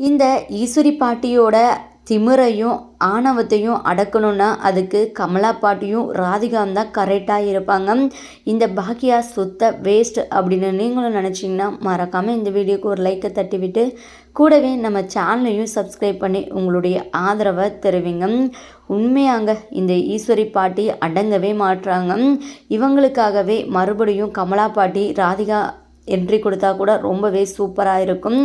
இந்த ஈஸ்வரி பாட்டியோட திமிரையும் ஆணவத்தையும் அடக்கணும்னா அதுக்கு கமலா பாட்டியும் ராதிகாவும் தான் கரெக்டாக இருப்பாங்க. இந்த பாக்கியா சுத்த வேஸ்ட் அப்படின்னு நீங்களும் நினச்சிங்கன்னா மறக்காமல் இந்த வீடியோக்கு ஒரு லைக்கை தட்டிவிட்டு கூடவே நம்ம சேனலையும் சப்ஸ்கிரைப் பண்ணி உங்களுடைய ஆதரவை தருவீங்க. உண்மையாங்க இந்த ஈஸ்வரி பாட்டி அடங்கவே மாட்டுறாங்க இவங்களுக்காகவே மறுபடியும் கமலா பாட்டி ராதிகா என்ட்ரி கொடுத்தா கூட ரொம்பவே சூப்பராக இருக்கும்.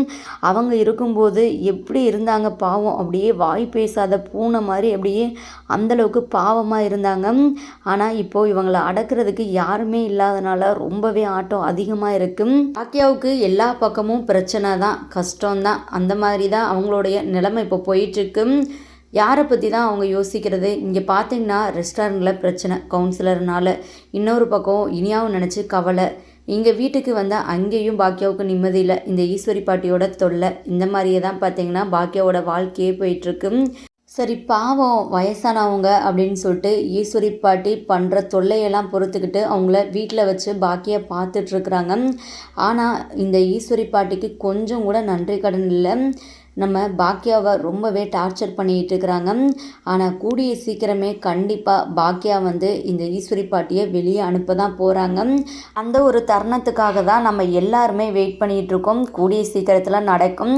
அவங்க இருக்கும்போது எப்படி இருந்தாங்க பாவம் அப்படியே வாய் பேசாத பூனை மாதிரி அப்படியே அந்தளவுக்கு பாவமாக இருந்தாங்க. ஆனால் இப்போது இவங்களை அடக்கிறதுக்கு யாருமே இல்லாதனால ரொம்பவே ஆட்டம் அதிகமாக இருக்கும் பாக்கியாவுக்கு எல்லா பக்கமும் பிரச்சனை தான் கஷ்டம்தான் அந்த மாதிரி தான் அவங்களுடைய நிலைமை இப்போ போயிட்டுருக்கு யாரை பற்றி தான் அவங்க யோசிக்கிறது? இங்கே பார்த்தீங்கன்னா ரெஸ்டாரண்ட்டில் பிரச்சனை கவுன்சிலர்னால இன்னொரு பக்கம் இனியாவும் நினச்சி கவலை. இங்கே வீட்டுக்கு வந்தால் அங்கேயும் பாக்கியாவுக்கு நிம்மதி இல்லை. இந்த ஈஸ்வரி பாட்டியோட தொல்லை இந்த மாதிரியே தான் பார்த்தீங்கன்னா பாக்கியாவோட வாழ்க்கையே போயிட்டுருக்கு. சரி பாவம் வயசானவங்க அப்படின்னு சொல்லிட்டு ஈஸ்வரி பாட்டி பண்ணுற தொல்லையெல்லாம் பொறுத்துக்கிட்டு அவங்கள வீட்டில் வச்சு பாக்கியை பார்த்துட்ருக்குறாங்க ஆனால் இந்த ஈஸ்வரி பாட்டிக்கு கொஞ்சம் கூட நன்றி கடன் இல்லை. நம்ம பாக்கியாவை ரொம்பவே டார்ச்சர் பண்ணிகிட்டு இருக்கிறாங்க ஆனால் கூடிய சீக்கிரமே கண்டிப்பாக பாக்கியா வந்து இந்த ஈஸ்வரி பாட்டியை வெளியே அனுப்ப தான் போகிறாங்க அந்த ஒரு தருணத்துக்காக தான் நம்ம எல்லாருமே வெயிட் பண்ணிகிட்டு இருக்கோம் கூடிய சீக்கிரத்தில் நடக்கும்.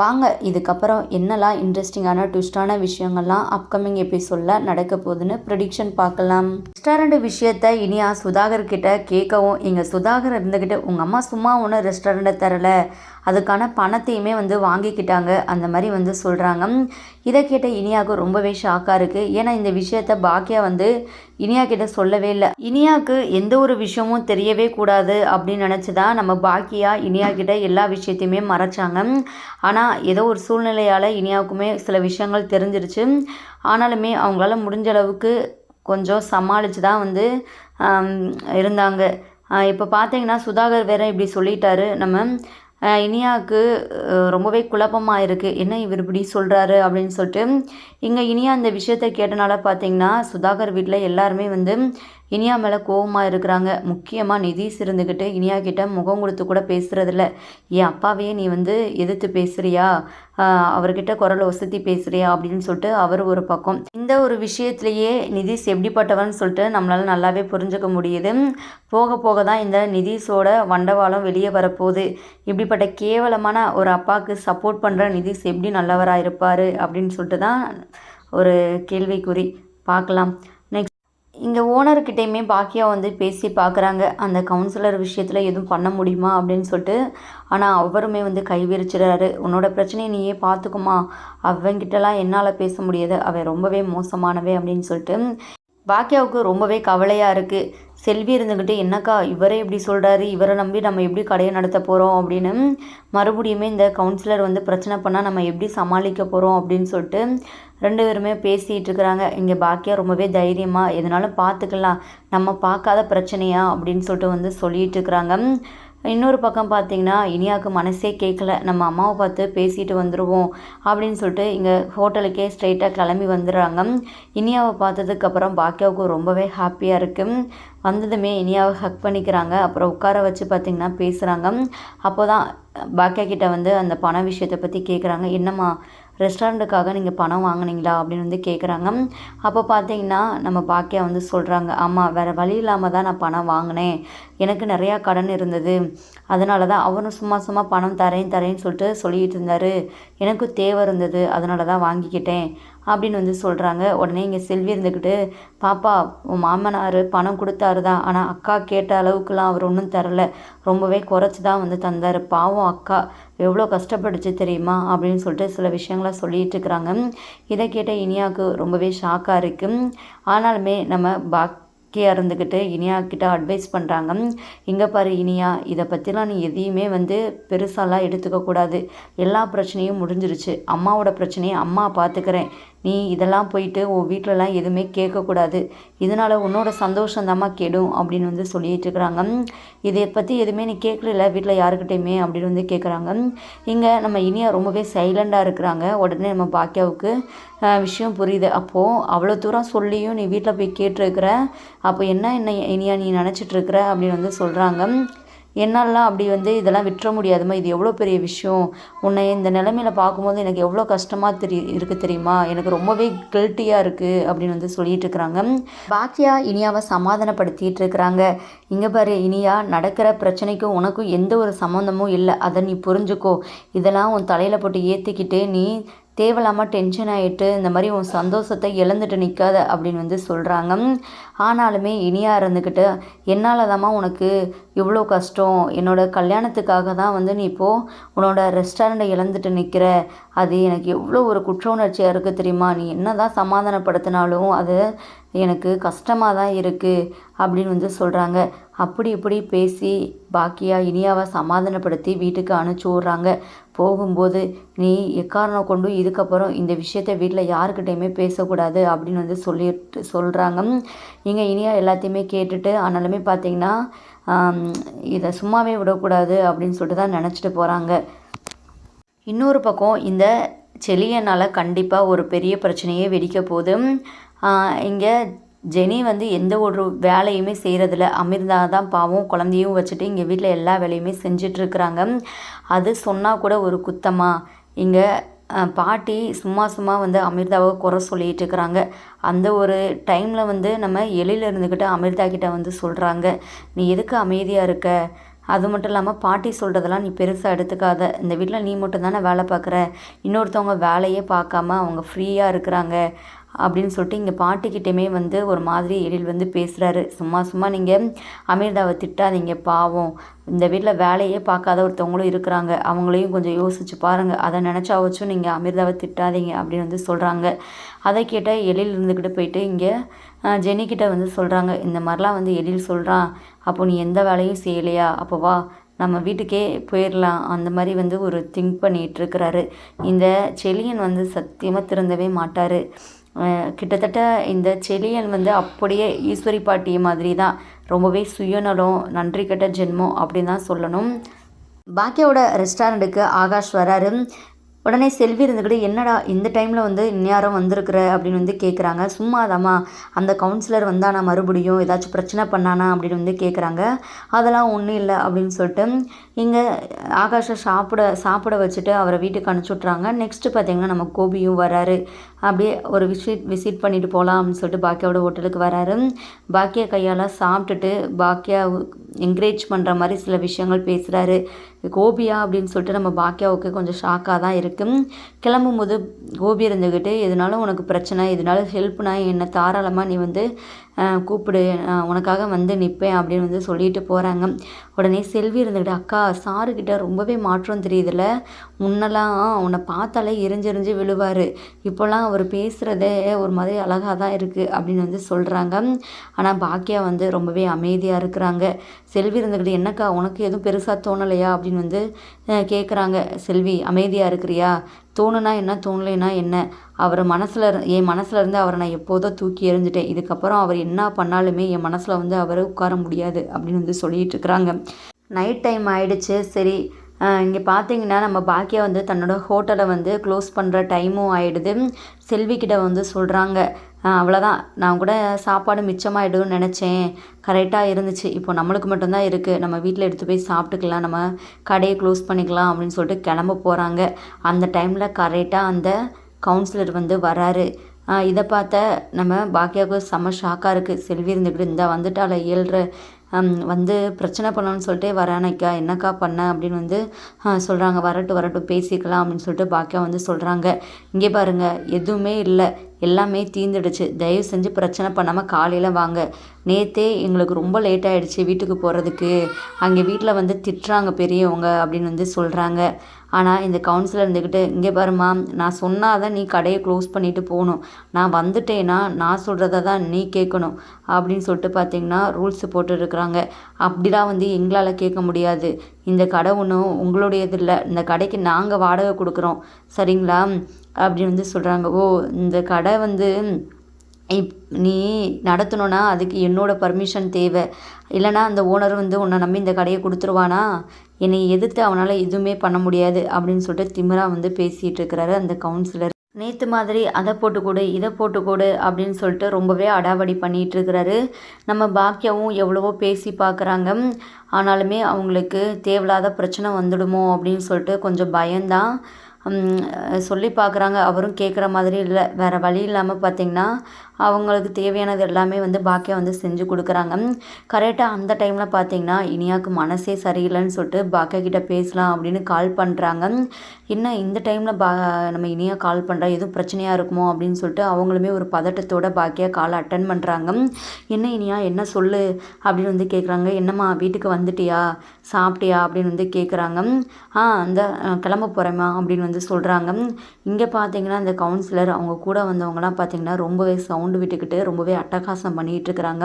வாங்க இதுக்கப்புறம் என்னெல்லாம் இன்ட்ரெஸ்டிங்கான ட்விஸ்டான விஷயங்கள்லாம் அப்கமிங் எபிசோடில் நடக்க போகுதுன்னு ப்ரடிக்ஷன் பார்க்கலாம். ரெஸ்டாரண்ட் விஷயத்த இனியா சுதாகர் கிட்ட கேட்கவும் இங்கே சுதாகர் இருந்துக்கிட்டு உங்கள் அம்மா சும்மா ஒன்று ரெஸ்டாரண்ட்டை தரல. அதுக்கான பணத்தையுமே வந்து வாங்கிக்கிட்டாங்க. அந்த மாதிரி வந்து சொல்கிறாங்க இதை கேட்ட இனியாவுக்கு ரொம்பவே ஷாக்காக இருக்குது ஏன்னா இந்த விஷயத்த பாக்கியா வந்து இனியா கிட்ட சொல்லவே இல்லை. இனியாவுக்கு எந்த ஒரு விஷயமும் தெரியவே கூடாது அப்படின்னு நினச்சி தான் நம்ம பாக்கியா இனியா கிட்ட எல்லா விஷயத்தையுமே மறைச்சாங்க. ஆனால் ஏதோ ஒரு சூழ்நிலையால் இனியாவுக்குமே சில விஷயங்கள் தெரிஞ்சிருச்சு. ஆனாலுமே அவங்களால முடிஞ்ச அளவுக்கு கொஞ்சம் சமாளித்து தான் வந்து இருந்தாங்க. இப்போ பார்த்தீங்கன்னா சுதாகர் வேற இப்படி சொல்லிட்டாரு. நம்ம இனியாவுக்கு ரொம்பவே குழப்பமாக இருக்குது என்ன இவர் இப்படி சொல்கிறாரு அப்படின்னு சொல்லிட்டு இங்கே இனியா அந்த விஷயத்த கேட்டனால பார்த்தீங்கன்னா சுதாகர் வீட்டில் எல்லாருமே வந்து இனியா மேலே கோபமாக இருக்கிறாங்க. முக்கியமாக நிதிஷ் இருந்துக்கிட்டு இனியா கிட்ட முகம் கொடுத்து கூட பேசுகிறதில்ல என் அப்பாவையே நீ வந்து எதிர்த்து பேசுகிறியா அவர்கிட்ட குரலை வசதி பேசுகிறியா அப்படின்னு சொல்லிட்டு அவர் ஒரு பக்கம். இந்த ஒரு விஷயத்துலையே நிதிஷ் எப்படிப்பட்டவன் சொல்லிட்டு நம்மளால் நல்லாவே புரிஞ்சுக்க முடியுது. போக போக தான் இந்த நிதிஷோட வண்டவாளம் வெளியே வரப்போகுது. இப்படிப்பட்ட கேவலமான ஒரு அப்பாவுக்கு சப்போர்ட் பண்ணுற நிதிஷ் எப்படி நல்லவராக இருப்பார்? அப்படின்னு சொல்லிட்டு தான் ஒரு கேள்விக்குறி. பார்க்கலாம். இங்கே ஓனர்கிட்டையுமே பாக்கியா வந்து பேசி பார்க்குறாங்க அந்த கவுன்சிலர் விஷயத்தில் எதுவும் பண்ண முடியுமா அப்படின்னு சொல்லிட்டு ஆனால் அவருமே வந்து கைவிரிச்சிடுறாரு உன்னோட பிரச்சனையை நீயே பார்த்துக்குமா அவங்கிட்டலாம் என்னால் பேச முடியாது. அவன் ரொம்பவே மோசமானவே அப்படின்னு சொல்லிட்டு பாக்கியாவுக்கு ரொம்பவே கவலையாக இருக்குது செல்வி இருந்துக்கிட்டு என்னக்கா இவரே இப்படி சொல்கிறாரு இவரை நம்பி நம்ம எப்படி கடையை நடத்த போகிறோம் அப்படின்னு மறுபடியுமே இந்த கவுன்சிலர் வந்து பிரச்சனை பண்ணால் நம்ம எப்படி சமாளிக்க போகிறோம் அப்படின்னு சொல்லிட்டு ரெண்டு பேருமே பேசிகிட்டு இருக்கிறாங்க. இங்கே பாக்கியா ரொம்பவே தைரியமாக எதனாலும் பார்த்துக்கலாம் நம்ம பார்க்காத பிரச்சனையா? அப்படின்னு சொல்லிட்டு வந்து சொல்லிகிட்டு இருக்கிறாங்க. இன்னொரு பக்கம் பார்த்தீங்கன்னா இனியாவுக்கு மனசே கேட்கல நம்ம அம்மாவை பார்த்து பேசிட்டு வந்துடுவோம் அப்படின்னு சொல்லிட்டு இங்கே ஹோட்டலுக்கே ஸ்ட்ரைட்டாக கிளம்பி வந்துடுறாங்க. இனியாவை பார்த்ததுக்கப்புறம் பாக்கியாவுக்கு ரொம்பவே ஹாப்பியாக இருக்குது வந்ததுமே இனியாவை ஹக் பண்ணிக்கிறாங்க. அப்புறம் உட்கார வச்சு பார்த்திங்கன்னா பேசுகிறாங்க அப்போ தான் பாக்கியா கிட்ட வந்து அந்த பண விஷயத்தை பற்றி கேட்குறாங்க என்னம்மா ரெஸ்டாரண்ட்டுக்காக நீங்கள் பணம் வாங்கினீங்களா அப்படின்னு வந்து கேட்குறாங்க அப்போ பார்த்தீங்கன்னா நம்ம பாக்கியா வந்து சொல்கிறாங்க ஆமாம் வேறு வழி இல்லாமல் தான் நான் பணம் வாங்கினேன். எனக்கு நிறையா கடன் இருந்தது. அதனால தான் அவரும் சும்மா சும்மா பணம் தரேன் தரேன்னு சொல்லிட்டு சொல்லிகிட்டு இருந்தார். எனக்கு தேவை இருந்தது. அதனால தான் வாங்கிக்கிட்டேன். அப்படின்னு வந்து சொல்கிறாங்க உடனே இங்கே செல்வி இருந்துக்கிட்டு பாப்பா உன் மாமனார் பணம் கொடுத்தாரு தான் ஆனால் அக்கா கேட்ட அளவுக்குலாம் அவர் ஒன்றும் தரல. ரொம்பவே குறைச்சி தான் வந்து தந்தார். பாவம் அக்கா. எவ்வளோ கஷ்டப்பட்டுச்சு தெரியுமா? அப்படின்னு சொல்லிட்டு சில விஷயங்கள சொல்லிகிட்டு இருக்கிறாங்க. இதை கேட்ட இனியாவுக்கு ரொம்பவே ஷாக்காக இருக்குது ஆனாலுமே நம்ம பாக் பாக்கியாக இருந்துக்கிட்டு இனியா கிட்ட அட்வைஸ் பண்ணுறாங்க இங்கே பாரு இனியா இதை பற்றிலாம் நீ எதையுமே வந்து பெருசாலாம் எடுத்துக்கக்கூடாது. எல்லா பிரச்சனையும் முடிஞ்சிருச்சு. அம்மாவோட பிரச்சனையை அம்மா பார்த்துக்கிறேன் நீ இதெல்லாம் போயிட்டு உன் வீட்டிலலாம் எதுவுமே கேட்கக்கூடாது. இதனால் உன்னோட சந்தோஷந்தாம்மா கெடும் அப்படின்னு வந்து சொல்லிகிட்ருக்குறாங்க இதை பற்றி எதுவுமே நீ கேட்கல வீட்டில் யாருக்கிட்டையுமே அப்படின்னு வந்து கேட்குறாங்க. இங்கே நம்ம இனியா ரொம்பவே சைலண்டாக இருக்கிறாங்க. உடனே நம்ம பாக்கியாவுக்கு விஷயம் புரியுது. அப்போது அவ்வளோ தூரம் சொல்லியும் நீ வீட்டில் போய் கேட்டிருக்கிற. அப்போ என்ன என்ன இனியா நீ நினச்சிட்ருக்குற அப்படின்னு வந்து சொல்கிறாங்க என்னாலலாம் அப்படி வந்து இதெல்லாம் விட்டுற முடியாதும்மா இது எவ்வளோ பெரிய விஷயம்? உன்னை இந்த நிலமையில பார்க்கும்போது எனக்கு எவ்வளோ கஷ்டமாக தெரி இருக்குது தெரியுமா? எனக்கு ரொம்பவே கில்ட்டியாக இருக்குது அப்படின்னு வந்து சொல்லிட்டு இருக்கிறாங்க. பாக்கியா இனியாவை சமாதானப்படுத்திட்டு இருக்கிறாங்க. இங்கே பாரு இனியா நடக்கிற பிரச்சனைக்கும் உனக்கும் எந்த ஒரு சம்மந்தமும் இல்லை. அதை நீ புரிஞ்சுக்கோ. இதெல்லாம் உன் தலையில் போட்டு ஏற்றிக்கிட்டு நீ தேவையில்லாமல் டென்ஷன் ஆகிட்டு இந்த மாதிரி உன் சந்தோஷத்தை இழந்துட்டு நிற்காத அப்படின்னு வந்து சொல்கிறாங்க ஆனாலுமே இனியாக இருந்துக்கிட்டு என்னால் தாம்மா உனக்கு இவ்வளோ கஷ்டம். என்னோடய கல்யாணத்துக்காக தான் வந்து நீ இப்போது உன்னோட ரெஸ்டாரண்ட்டை இழந்துட்டு நிற்கிற அது எனக்கு எவ்வளோ ஒரு குற்ற உணர்ச்சியாக இருக்குது தெரியுமா? நீ என்ன தான் சமாதானப்படுத்தினாலும் அது எனக்கு கஷ்டமாக தான் இருக்குது அப்படின்னு வந்து சொல்கிறாங்க அப்படி இப்படி பேசி பாக்கியா இனியாவை சமாதானப்படுத்தி வீட்டுக்கு அனுப்பிச்சி விட்றாங்க. போகும்போது நீ எக்காரணம் கொண்டு இதுக்கப்புறம் இந்த விஷயத்த வீட்டில் யாருக்கிட்டையுமே பேசக்கூடாது அப்படின்னு வந்து சொல்லிட்டு சொல்கிறாங்க இங்கே இனியா எல்லாத்தையுமே கேட்டுட்டு ஆனாலுமே பார்த்தீங்கன்னா இதை சும்மாவே விடக்கூடாது அப்படின்னு சொல்லிட்டு தான் நினச்சிட்டு போகிறாங்க இன்னொரு பக்கம் இந்த செலியனால் கண்டிப்பாக ஒரு பெரிய பிரச்சனையே வெடிக்க போதும் இங்கே ஜெனி வந்து எந்த ஒரு வேலையுமே செய்கிறதில்ல அமிர்தா தான் பாவம் குழந்தையும் வச்சுட்டு இங்கே வீட்டில் எல்லா வேலையுமே செஞ்சிட்ருக்குறாங்க. அது சொன்னால் கூட ஒரு குத்தமாக இங்கே பாட்டி சும்மா சும்மா வந்து அமிர்தாவை குறை சொல்லிகிட்டு இருக்கிறாங்க அந்த ஒரு டைமில் வந்து நம்ம எழில இருந்துக்கிட்டு அமிர்தா கிட்ட வந்து சொல்கிறாங்க நீ எதுக்கு அமைதியாக இருக்க? அது மட்டும் இல்லாமல் பாட்டி சொல்கிறதெல்லாம் நீ பெருசாக எடுத்துக்காத. இந்த வீட்டில் நீ மட்டும் தானே வேலை பார்க்குற இன்னொருத்தவங்க வேலையே பார்க்காம அவங்க ஃப்ரீயாக இருக்கிறாங்க. அப்படின்னு சொல்லிட்டு இங்கே பாட்டிக்கிட்டேயுமே வந்து ஒரு மாதிரி எழில் வந்து பேசுகிறாரு சும்மா சும்மா நீங்கள் அமீர்தாவை திட்டாதீங்க பாவம். இந்த வீட்டில் வேலையே பார்க்காத ஒருத்தவங்களும் இருக்கிறாங்க. அவங்களையும் கொஞ்சம் யோசிச்சு பாருங்கள் அதை நினச்சாவச்சும் நீங்கள் அமிர்தாவை திட்டாதீங்க அப்படின்னு வந்து சொல்கிறாங்க அதை கேட்டால் எழில் இருந்துக்கிட்டு போயிட்டு இங்கே ஜெனிக்கிட்ட வந்து சொல்கிறாங்க இந்த மாதிரிலாம் வந்து எழில் சொல்கிறான் அப்போ நீ எந்த வேலையும் செய்யலையா? அப்போ வா நம்ம வீட்டுக்கே போயிடலாம் அந்த மாதிரி வந்து ஒரு திங்க் பண்ணிகிட்டு இருக்கிறாரு. இந்த செலியன் வந்து சத்தியமாக திறந்தவே மாட்டார். கிட்டத்தட்ட இந்த செலியன் வந்து அப்படியே ஈஸ்வரி பாட்டி மாதிரி தான். ரொம்பவே சுயநலம் நன்றி கெட்ட ஜென்மம் அப்படின்னு தான் சொல்லணும். பாக்கியோட ரெஸ்டாரண்ட்டுக்கு ஆகாஷ் வராரு. உடனே செல்வி இருந்துக்கிட்டு என்னடா இந்த டைமில் வந்து இந்நேரம் வந்திருக்கிற? அப்படின்னு வந்து கேட்குறாங்க சும்மாதாம்மா அந்த கவுன்சிலர் வந்தானா மறுபடியும்? ஏதாச்சும் பிரச்சனை பண்ணானா? அப்படின்னு வந்து கேட்குறாங்க அதெல்லாம் ஒன்றும் இல்லை அப்படின்னு சொல்லிட்டு இங்கே ஆகாஷை சாப்பிட சாப்பிட வச்சுட்டு அவரை வீட்டுக்கு அனுப்பிச்சி விட்றாங்க நெக்ஸ்ட்டு பார்த்திங்கன்னா நம்ம கோபியும் வராரு. அப்படியே ஒரு விசிட் விசிட் பண்ணிட்டு போகலாம் அப்படின்னு சொல்லிட்டு பாக்கியாவோட ஹோட்டலுக்கு வராரு. பாக்கியா கையால் சாப்பிட்டுட்டு பாக்கியா என்கரேஜ் பண்ணுற மாதிரி சில விஷயங்கள் பேசுகிறாரு கோபியா அப்படின்னு சொல்லிட்டு நம்ம பாக்கியாவுக்கு கொஞ்சம் ஷாக்காக தான் இருக்கும் கிளம்பும் போது கோபி இருந்துக்கிட்டு எதுனாலும் உனக்கு பிரச்சனை எதுனாலும் ஹெல்ப்னா என்னை தாராளமாக நீ வந்து கூப்பிடு. உனக்காக வந்து நிற்பேன் அப்படின்னு வந்து சொல்லிட்டு போகிறாங்க உடனே செல்வி இருந்துக்கிட்டு அக்கா சாருக்கிட்ட ரொம்பவே மாற்றம் தெரியுதுல்ல. முன்னெல்லாம் உன்னை பார்த்தாலே எரிஞ்செறிஞ்சு விழுவார். இப்போல்லாம் அவர் பேசுகிறதே ஒரு மாதிரி அழகாக தான் இருக்குது அப்படின்னு வந்து சொல்கிறாங்க ஆனால் பாக்கியா வந்து ரொம்பவே அமைதியாக இருக்கிறாங்க. செல்வி இருந்துக்கிட்டு என்னக்கா உனக்கு எதுவும் பெருசாக தோணலையா? அப்படின்னு வந்து கேட்குறாங்க செல்வி அமைதியாக இருக்கிறியா? தோணுனா என்ன தோணலைன்னா என்ன? அவர் மனசில் என் மனசில் இருந்து அவரை நான் எப்போதோ தூக்கி எறிஞ்சிட்டேன். இதுக்கப்புறம் அவர் என்ன பண்ணாலுமே என் மனசில் வந்து அவரை உட்கார முடியாது அப்படின்னு வந்து சொல்லிகிட்டு இருக்கிறாங்க. நைட் டைம் ஆயிடுச்சு. சரி இங்கே பார்த்தீங்கன்னா நம்ம பாக்கியா வந்து தன்னோட ஹோட்டலை வந்து க்ளோஸ் பண்ணுற டைமும் ஆகிடுது செல்விக்கிட்ட வந்து சொல்கிறாங்க அவ்வளோதான் நான் கூட சாப்பாடு மிச்சமாகிடும்னு நினச்சேன். கரெக்டாக இருந்துச்சு. இப்போ நம்மளுக்கு மட்டும்தான் இருக்குது நம்ம வீட்டில் எடுத்து போய் சாப்பிட்டுக்கலாம். நம்ம கடையை க்ளோஸ் பண்ணிக்கலாம் அப்படின்னு சொல்லிட்டு கிளம்ப போகிறாங்க அந்த டைமில் கரெக்டாக அந்த கவுன்சிலர் வந்து வராரு. இதை பார்த்த நம்ம பாக்கியாவுக்கு செம்ம ஷாக்காக இருக்குது செல்வி இருந்துக்கிட்டு இந்த வந்துட்டால ஏழ்ற. வந்து பிரச்சனை பண்ணணும்னு சொல்லிட்டு வரானைக்கா என்னக்கா பண்ண? அப்படின்னு வந்து சொல்கிறாங்க வரட்டும் வரட்டும் பேசிக்கலாம். அப்படின்னு சொல்லிட்டு பாக்கியா வந்து சொல்கிறாங்க இங்கே பாருங்கள் எதுவுமே இல்லை. எல்லாமே தீர்ந்துடுச்சு தயவு செஞ்சு பிரச்சனை பண்ணாமல் காலையில் வாங்க. நேற்றே எங்களுக்கு ரொம்ப லேட் ஆகிடுச்சு வீட்டுக்கு போகிறதுக்கு அங்கே வீட்டில் வந்து திட்டுறாங்க பெரியவங்க அப்படின்னு வந்து சொல்கிறாங்க ஆனால் இந்த கவுன்சிலர் இருந்துக்கிட்டு இங்கே பாருமா நான் சொன்னால் தான் நீ கடையை க்ளோஸ் பண்ணிவிட்டு போகணும். நான் வந்துட்டேன்னா நான் சொல்கிறத தான் நீ கேட்கணும். அப்படின்னு சொல்லிட்டு பார்த்தீங்கன்னா ரூல்ஸ் போட்டுருக்குறாங்க. அப்படிலாம் வந்து எங்களால் கேட்க முடியாது. இந்த கடை ஒன்றும் உங்களுடையது இல்லை. இந்த கடைக்கு நாங்கள் வாடகை கொடுக்குறோம். சரிங்களா? அப்படின்னு வந்து சொல்கிறாங்க ஓ இந்த கடை வந்து இப் நீ நடத்தணுன்னா அதுக்கு என்னோடய பர்மிஷன் தேவை. இல்லைனா அந்த ஓனர் வந்து உன்னை நம்பி இந்த கடையை கொடுத்துருவானா? என்னை எதிர்த்து அவனால் எதுவுமே பண்ண முடியாது அப்படின்னு சொல்லிட்டு திமிரா வந்து பேசிகிட்டு இருக்கிறாரு அந்த கவுன்சிலர் நேற்று மாதிரி அதை போட்டு கொடு இதை போட்டு கொடு அப்படின்னு சொல்லிட்டு ரொம்பவே அடாவடி பண்ணிகிட்டு இருக்கிறாரு. நம்ம பாக்கியாவும் எவ்வளவோ பேசி பார்க்குறாங்க ஆனாலுமே அவங்களுக்கு தேவையில்லாத பிரச்சனை வந்துடுமோ அப்படின்னு சொல்லிட்டு கொஞ்சம் பயந்தான். சொல்லி பார்க்குறாங்க. அவரும் கேட்குற மாதிரி இல்லை. வேறு வழி இல்லாமல் பார்த்திங்கன்னா அவங்களுக்கு தேவையானது எல்லாமே வந்து பாக்கியா வந்து செஞ்சு கொடுக்குறாங்க. கரெக்டாக அந்த டைமில் பார்த்திங்கன்னா இனியாவுக்கு மனசே சரியில்லைன்னு சொல்லிட்டு பாக்கியா கிட்டே பேசலாம் அப்படின்னு கால் பண்ணுறாங்க என்ன இந்த டைமில் பா நம்ம இனியா கால் பண்ணுறா எதுவும் பிரச்சனையாக இருக்குமோ? அப்படின்னு சொல்லிட்டு அவங்களுமே ஒரு பதட்டத்தோட பாக்கியாக காலை அட்டன் பண்ணுறாங்க என்ன இனியா? என்ன சொல்லு? அப்படின்னு வந்து கேட்குறாங்க என்னம்மா வீட்டுக்கு வந்துட்டியா? சாப்பிட்டியா? அப்படின்னு வந்து கேட்குறாங்க ஆ அந்த கிளம்ப போகிறேம்மா அப்படின்னு வந்து சொல்கிறாங்க இங்கே பார்த்தீங்கன்னா அந்த கவுன்சிலர் அவங்க கூட வந்தவங்கலாம் பார்த்தீங்கன்னா ரொம்பவே சவுண்டு விட்டுக்கிட்டு ரொம்பவே அட்டகாசம் பண்ணிகிட்டு இருக்கிறாங்க.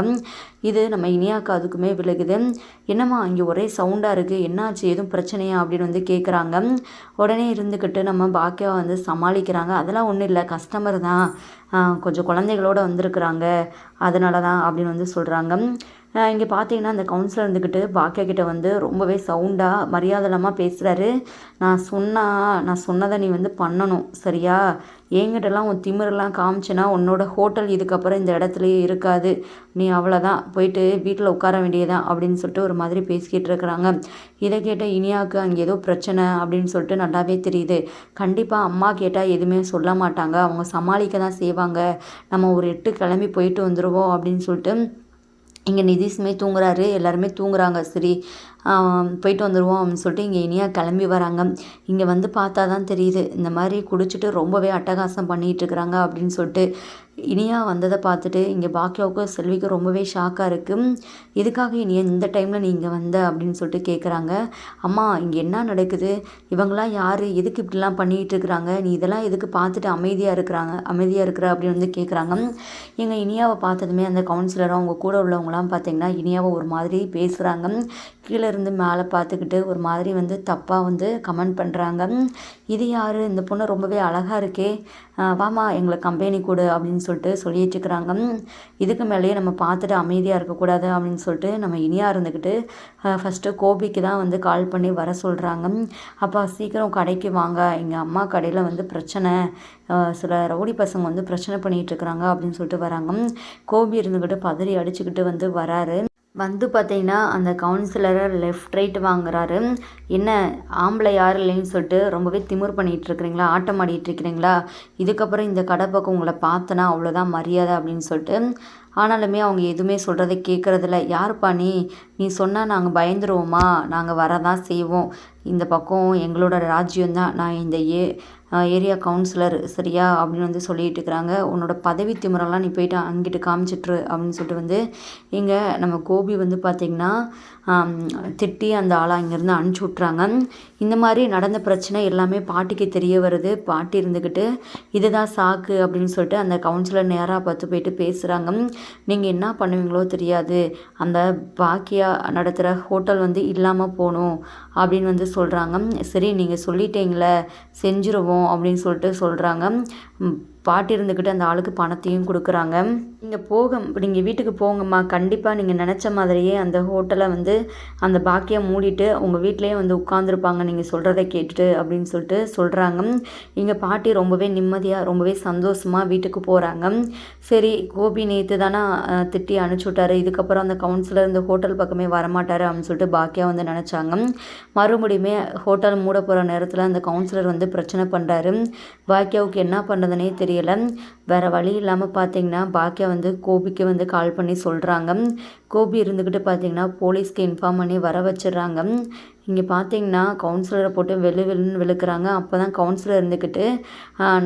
இது நம்ம இனியாக்கு அதுக்குமே விலகுது. என்னம்மா இங்கே ஒரே சவுண்டாக இருக்குது என்னாச்சு? எதுவும் பிரச்சனையா? அப்படின்னு வந்து கேட்குறாங்க உடனே இருந்துக்கிட்டு நம்ம பாக்கியா வந்து சமாளிக்கிறாங்க. அதெல்லாம் ஒன்றும் இல்லை. கஸ்டமர் தான். கொஞ்சம் குழந்தைகளோடு வந்திருக்குறாங்க. அதனால தான் அப்படின்னு வந்து சொல்கிறாங்க இங்கே பார்த்தீங்கன்னா அந்த கவுன்சிலர் இருந்துக்கிட்டு பாக்கியா கிட்ட வந்து ரொம்பவே சவுண்டாக மரியாதை இல்லாமல் பேசுகிறாரு நான் சொன்னா நான் சொன்னதை நீ வந்து பண்ணணும் சரியா? என்கிட்டலாம் உன் திமிரெல்லாம் காமிச்சினா உன்னோட ஹோட்டல் இதுக்கப்புறம் இந்த இடத்துலையே இருக்காது. நீ அவ்வளோதான் போயிட்டு வீட்டில் உட்கார வேண்டியதான் அப்படின்னு சொல்லிட்டு ஒரு மாதிரி பேசிக்கிட்டு இருக்கிறாங்க. இதை கேட்ட இனியாவுக்கு அங்கே ஏதோ பிரச்சனை அப்படின்னு சொல்லிட்டு நல்லாவே தெரியுது. கண்டிப்பாக அம்மா கேட்டால் எதுவுமே சொல்ல மாட்டாங்க. அவங்க சமாளிக்க தான் செய்வாங்க. நம்ம ஒரு எட்டு கிளம்பி போயிட்டு வந்துடுவோம் அப்படின்னு சொல்லிட்டு இங்கே நிதிஷ்மே தூங்குறாரு எல்லாருமே தூங்குறாங்க. சரி போயிட்டு வந்துடுவோம் அப்படின்னு சொல்லிட்டு இங்கே இனியா கிளம்பி வராங்க. இங்கே வந்து பார்த்தா தான் தெரியுது இந்த மாதிரி குடிச்சிட்டு ரொம்பவே அட்டகாசம் பண்ணிகிட்டு இருக்கிறாங்க அப்படின்னு சொல்லிட்டு இனியா வந்ததை பார்த்துட்டு இங்கே பாக்கியாவுக்கும் செல்விக்கும் ரொம்பவே ஷாக்காக இருக்குது எதுக்காக இனியா இந்த டைமில் நீ இங்கே வந்த அப்படின்னு சொல்லிட்டு கேட்குறாங்க அம்மா இங்கே என்ன நடக்குது? இவங்களாம் யார்? எதுக்கு இப்படிலாம் பண்ணிகிட்டு இருக்கிறாங்க? நீ இதெல்லாம் எதுக்கு பார்த்துட்டு அமைதியாக இருக்கிறாங்க? அமைதியாக இருக்கிற அப்படின்னு வந்து கேட்குறாங்க எங்கள் இனியாவை பார்த்ததுமே அந்த கவுன்சிலரும் அவங்க கூட உள்ளவங்களாம் பார்த்தீங்கன்னா இனியாவை ஒரு மாதிரி பேசுகிறாங்க கீழே இருந்து மேலே பார்த்துக்கிட்டு ஒரு மாதிரி வந்து தப்பாக வந்து கமெண்ட் பண்ணுறாங்க இது யார்? இந்த பொண்ணு ரொம்பவே அழகாக இருக்கே. வாமா எங்களை கம்பெனி கொடு அப்படின்னு சொல்லிட்டு சொல்லிட்டு இருக்கிறாங்க. இதுக்கு மேலேயே நம்ம பார்த்துட்டு அமைதியாக இருக்கக்கூடாது அப்படின்னு சொல்லிட்டு நம்ம இனியாக இருந்துக்கிட்டு ஃபஸ்ட்டு கோபிக்கு தான் வந்து கால் பண்ணி வர சொல்கிறாங்க அப்பா சீக்கிரம் கடைக்கு வாங்க. எங்கள் அம்மா கடையில் வந்து பிரச்சனை. சில ரவுடி பசங்க வந்து பிரச்சனை பண்ணிகிட்டு இருக்கிறாங்க அப்படின்னு சொல்லிட்டு வராங்க. கோபி இருந்துக்கிட்டு பதறி அடிச்சுக்கிட்டு வந்து வராரு. வந்து பார்த்தீங்கன்னா அந்த கவுன்சிலரை லெஃப்ட் ரைட் வாங்குறாரு. என்ன ஆம்பளை யார் இல்லைன்னு சொல்லிட்டு ரொம்பவே திமிர் பண்ணிகிட்டு இருக்கிறீங்களா? ஆட்டம் ஆடிட்டு இருக்கிறீங்களா? இதுக்கப்புறம் இந்த கடை பக்கம் உங்களை பார்த்தனா அவ்வளோதான் மரியாதை அப்படின்னு சொல்லிட்டு ஆனாலுமே அவங்க எதுவுமே சொல்கிறத கேட்குறதில்ல யாருப்பா நீ? நீ சொன்னால் நாங்கள் பயந்துருவோமா? நாங்கள் வரதான் செய்வோம். இந்த பக்கம் எங்களோட ராஜ்யம் தான் நான் இந்த ஏ ஏரியா கவுன்சிலர் சரியா அப்படின்னு வந்து சொல்லிட்டு இருக்கிறாங்க. உன்னோட பதவி திமுறெல்லாம் நீ போயிட்டு அங்கிட்டு காமிச்சிட்ரு அப்படின்னு சொல்லிட்டு வந்து இங்கே நம்ம கோபி வந்து பார்த்திங்கன்னா திட்டி அந்த ஆளை அங்கேருந்து அனுப்பிச்சி விட்றாங்க இந்த மாதிரி நடந்த பிரச்சனை எல்லாமே பாட்டிக்கு தெரிய வருது. பாட்டி இருந்துக்கிட்டு இதுதான் சாக்கு அப்படின்னு சொல்லிட்டு அந்த கவுன்சிலர் நேராக பார்த்து போயிட்டு பேசுகிறாங்க நீங்கள் என்ன பண்ணுவீங்களோ தெரியாது. அந்த பாக்கியா நடத்துகிற ஹோட்டல் வந்து இல்லாமல் போகணும் அப்படின்னு வந்து சொல்கிறாங்க சரி நீங்கள் சொல்லிட்டீங்களே செஞ்சுருவோம். அப்படின்னு சொல்லிட்டு சொல்கிறாங்க பாட்டி இருந்துக்கிட்டு அந்த ஆளுக்கு பணத்தையும் கொடுக்குறாங்க. நீங்கள் போக நீங்கள் வீட்டுக்கு போங்கம்மா. கண்டிப்பாக நீங்கள் நினச்ச மாதிரியே அந்த ஹோட்டலை வந்து அந்த பாக்கியை மூடிட்டு உங்கள் வீட்லேயே வந்து உட்காந்துருப்பாங்க நீங்கள் சொல்கிறத கேட்டுட்டு அப்படின்னு சொல்லிட்டு சொல்கிறாங்க இங்கே பாட்டி ரொம்பவே நிம்மதியாக ரொம்பவே சந்தோஷமாக வீட்டுக்கு போகிறாங்க சரி கோபி நேற்று தானே திட்டி அனுப்பிச்சி விட்டாரு. இதுக்கப்புறம் அந்த கவுன்சிலர் இந்த ஹோட்டல் பக்கமே வரமாட்டார் அப்படின்னு சொல்லிட்டு பாக்கியா வந்து நினச்சாங்க. மறுபடியுமே ஹோட்டல் மூட போகிற நேரத்தில் அந்த கவுன்சிலர் வந்து பிரச்சனை பண்ணுறாரு பாக்கியாவுக்கு என்ன பண்ணுறதுனே தெரியும் தெரியல வேறு வழி இல்லாமல் பார்த்தீங்கன்னா பாக்கியா வந்து கோபிக்கு வந்து கால் பண்ணி சொல்கிறாங்க கோபி இருந்துக்கிட்டு பார்த்தீங்கன்னா போலீஸ்க்கு இன்ஃபார்ம் பண்ணி வர வச்சிடுறாங்க. இங்கே பார்த்தீங்கன்னா கவுன்சிலரை போட்டு வெளு வெளுன்னு விழுக்கிறாங்க. அப்போ தான் கவுன்சிலர் இருந்துக்கிட்டு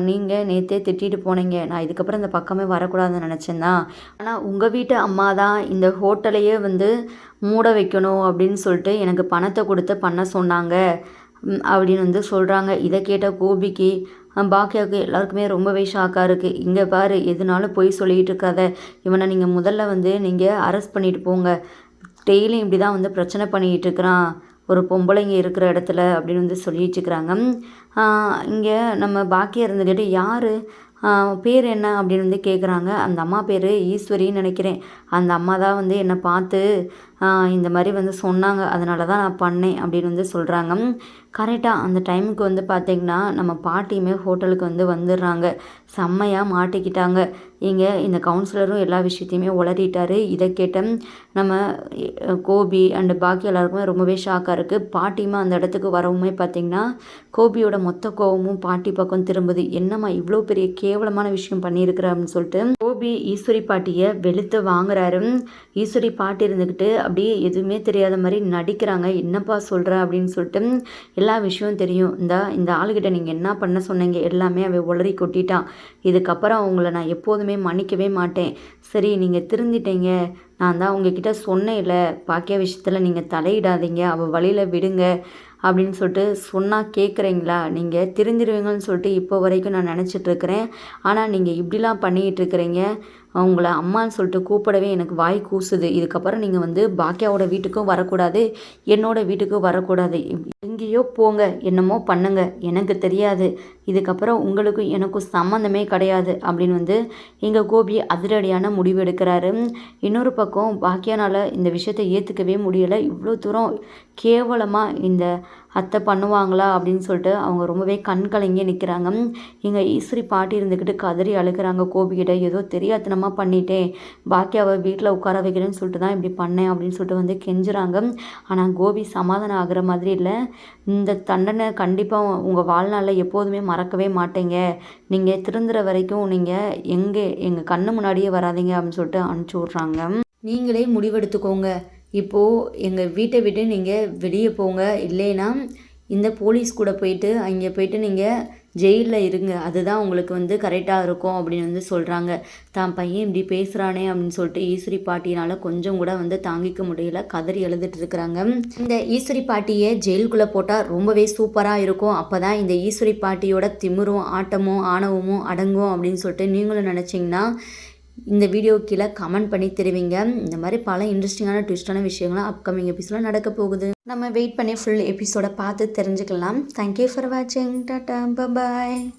நீங்கள் நேற்றே திட்டிட்டு போனீங்க. நான் இதுக்கப்புறம் இந்த பக்கமே வரக்கூடாதுன்னு நினச்சேன் தான். ஆனால் உங்கள் வீட்டு அம்மா தான் இந்த ஹோட்டலையே வந்து மூட வைக்கணும் அப்படின்னு சொல்லிட்டு எனக்கு பணத்தை கொடுத்து பண்ண சொன்னாங்க. அப்படின்னு வந்து சொல்கிறாங்க இதை கேட்ட கோபிக்கு பாக்கியாவுக்கு எல்லாருக்குமே ரொம்பவே ஷாக்காக இருக்குது இங்கே பாரு எதுனாலும் போய் சொல்லிகிட்டு இருக்காத. இவனை நீங்கள் முதல்ல வந்து நீங்கள் அரெஸ்ட் பண்ணிட்டு போங்க. டெய்லியும் இப்படி தான் வந்து பிரச்சனை பண்ணிகிட்டு இருக்கிறான். ஒரு பொம்பளைங்க இருக்கிற இடத்துல அப்படின்னு வந்து சொல்லிட்டு இருக்கிறாங்க. இங்கே நம்ம பாக்கியா இருந்துக்கிட்டு யார்? பேர் என்ன? அப்படின்னு வந்து கேட்குறாங்க அந்த அம்மா பேர் ஈஸ்வரின்னு நினைக்கிறேன். அந்த அம்மா தான் வந்து என்னை பார்த்து இந்த மாதிரி வந்து சொன்னாங்க. அதனால தான் நான் பண்ணேன் அப்படின்னு வந்து சொல்கிறாங்க கரெக்டாக அந்த டைமுக்கு வந்து பார்த்திங்கன்னா நம்ம பாட்டியுமே ஹோட்டலுக்கு வந்து வந்துடுறாங்க. செம்மையாக மாட்டிக்கிட்டாங்க. இங்கே இந்த கவுன்சிலரும் எல்லா விஷயத்தையுமே உளறிட்டார். இதை கேட்ட நம்ம கோபி அண்டு பாக்கி எல்லாருக்குமே ரொம்பவே ஷாக்காக இருக்குது பாட்டியுமே அந்த இடத்துக்கு வரவுமே பார்த்திங்கன்னா கோபியோட மொத்த கோபமும் பாட்டி பக்கம் திரும்புது. என்னம்மா இவ்வளோ பெரிய கேவலமான விஷயம் பண்ணியிருக்கிற அப்படின்னு சொல்லிட்டு கோபி ஈஸ்வரி பாட்டியை வெளுத்து போகிறாரு ஈஸ்வரி பாட்டி இருந்துக்கிட்டு அப்படியே எதுவுமே தெரியாத மாதிரி நடிக்கிறாங்க. என்னப்பா சொல்கிற அப்படின்னு சொல்லிட்டு எல்லா விஷயம் தெரியும். இந்த இந்த ஆளுகிட்ட நீங்கள் என்ன பண்ண சொன்னீங்க? எல்லாமே அவ உளறி கொட்டிட்டான். இதுக்கப்புறம் அவங்கள நான் எப்போதுமே மன்னிக்கவே மாட்டேன். சரி நீங்கள் திருந்திட்டீங்க. நான் தான் உங்ககிட்ட சொன்னேன்ல பாக்கிய விஷயத்தில் நீங்கள் தலையிடாதீங்க அவள் வழியில் விடுங்க அப்படின்னு சொல்லிட்டு சொன்னால் கேட்குறீங்களா நீங்கள் தெரிஞ்சிருவீங்கன்னு சொல்லிட்டு இப்போ வரைக்கும் நான் நினச்சிட்ருக்கிறேன் ஆனால் நீங்கள் இப்படிலாம் பண்ணிகிட்ருக்கிறீங்க உங்களை அம்மான்னு சொல்லிட்டு கூப்பிடவே எனக்கு வாய் கூசுது. இதுக்கப்புறம் நீங்கள் வந்து பாக்கியாவோட வீட்டுக்கும் வரக்கூடாது என்னோட வீட்டுக்கும் வரக்கூடாது. எங்கேயோ போங்க என்னமோ பண்ணுங்க. எனக்கு தெரியாது. இதுக்கப்புறம் உங்களுக்கும் எனக்கும் சம்மந்தமே கிடையாது அப்படின்னு வந்து எங்கள் கோபி அதிரடியான முடிவு எடுக்கிறாரு. இன்னொரு பக்கம் பாக்கியானால் இந்த விஷயத்தை ஏற்றுக்கவே முடியலை. இவ்வளோ தூரம் கேவலமாக இந்த அத்தை பண்ணுவாங்களா அப்படின்னு சொல்லிட்டு அவங்க ரொம்பவே கண் கலங்கி நிற்கிறாங்க எங்கள் ஈஸ்வரி பாட்டி இருந்துக்கிட்டு கதறி அழுகிறாங்க. கோபிக்கிட்ட ஏதோ தெரியாதனமாக பண்ணிட்டேன். பாக்கியாவை வீட்டில் உட்கார வைக்கிறேன்னு சொல்லிட்டு தான் இப்படி பண்ணேன் அப்படின்னு சொல்லிட்டு வந்து கெஞ்சுறாங்க. ஆனால் கோபி சமாதானம் ஆகிற மாதிரி இல்லை. இந்த தண்டனை கண்டிப்பாக உங்கள் வாழ்நாளில் எப்போதுமே மறக்கவே மாட்டேங்க. நீங்கள் திருந்துற வரைக்கும் நீங்கள் எங்கே எங்கள் கண்ணு முன்னாடியே வராதீங்க அப்படின்னு சொல்லிட்டு அனுப்பிச்சி விட்றாங்க. நீங்களே முடிவெடுத்துக்கோங்க. இப்போது எங்கள் வீட்டை விட்டு நீங்கள் வெளியே போங்க. இல்லைன்னா இந்த போலீஸ் கூட போயிட்டு அங்கே போயிட்டு நீங்கள் ஜெயிலில் இருங்க. அதுதான் உங்களுக்கு வந்து கரெக்டாக இருக்கும் அப்படின்னு வந்து சொல்கிறாங்க தான் பையன் இப்படி பேசுகிறானே அப்படின்னு சொல்லிட்டு ஈஸ்வரி பாட்டினால் கொஞ்சம் கூட வந்து தாங்கிக்க முடியல. கதறி எழுதிட்டு இருக்கிறாங்க. இந்த ஈஸ்வரி பாட்டியை ஜெயிலுக்குள்ளே போட்டால் ரொம்பவே சூப்பராக இருக்கும். அப்போ தான் இந்த ஈஸ்வரி பாட்டியோட திமிரும் ஆட்டமும் ஆணவமும் அடங்கும் அப்படின்னு சொல்லிட்டு நீங்களும் நினச்சிங்கன்னா இந்த வீடியோ கீழே கமெண்ட் பண்ணி தெரிவிங்க. இந்த மாதிரி பல இன்ட்ரெஸ்டிங்கான ட்விஸ்டான விஷயங்களும் அப்கமிங் எபிசோட நடக்க போகுது. நம்ம வெயிட் பண்ணி ஃபுல் எபிசோட பார்த்து தெரிஞ்சுக்கலாம். தேங்க்யூ ஃபார் வாட்சிங் டாட்டா பாய்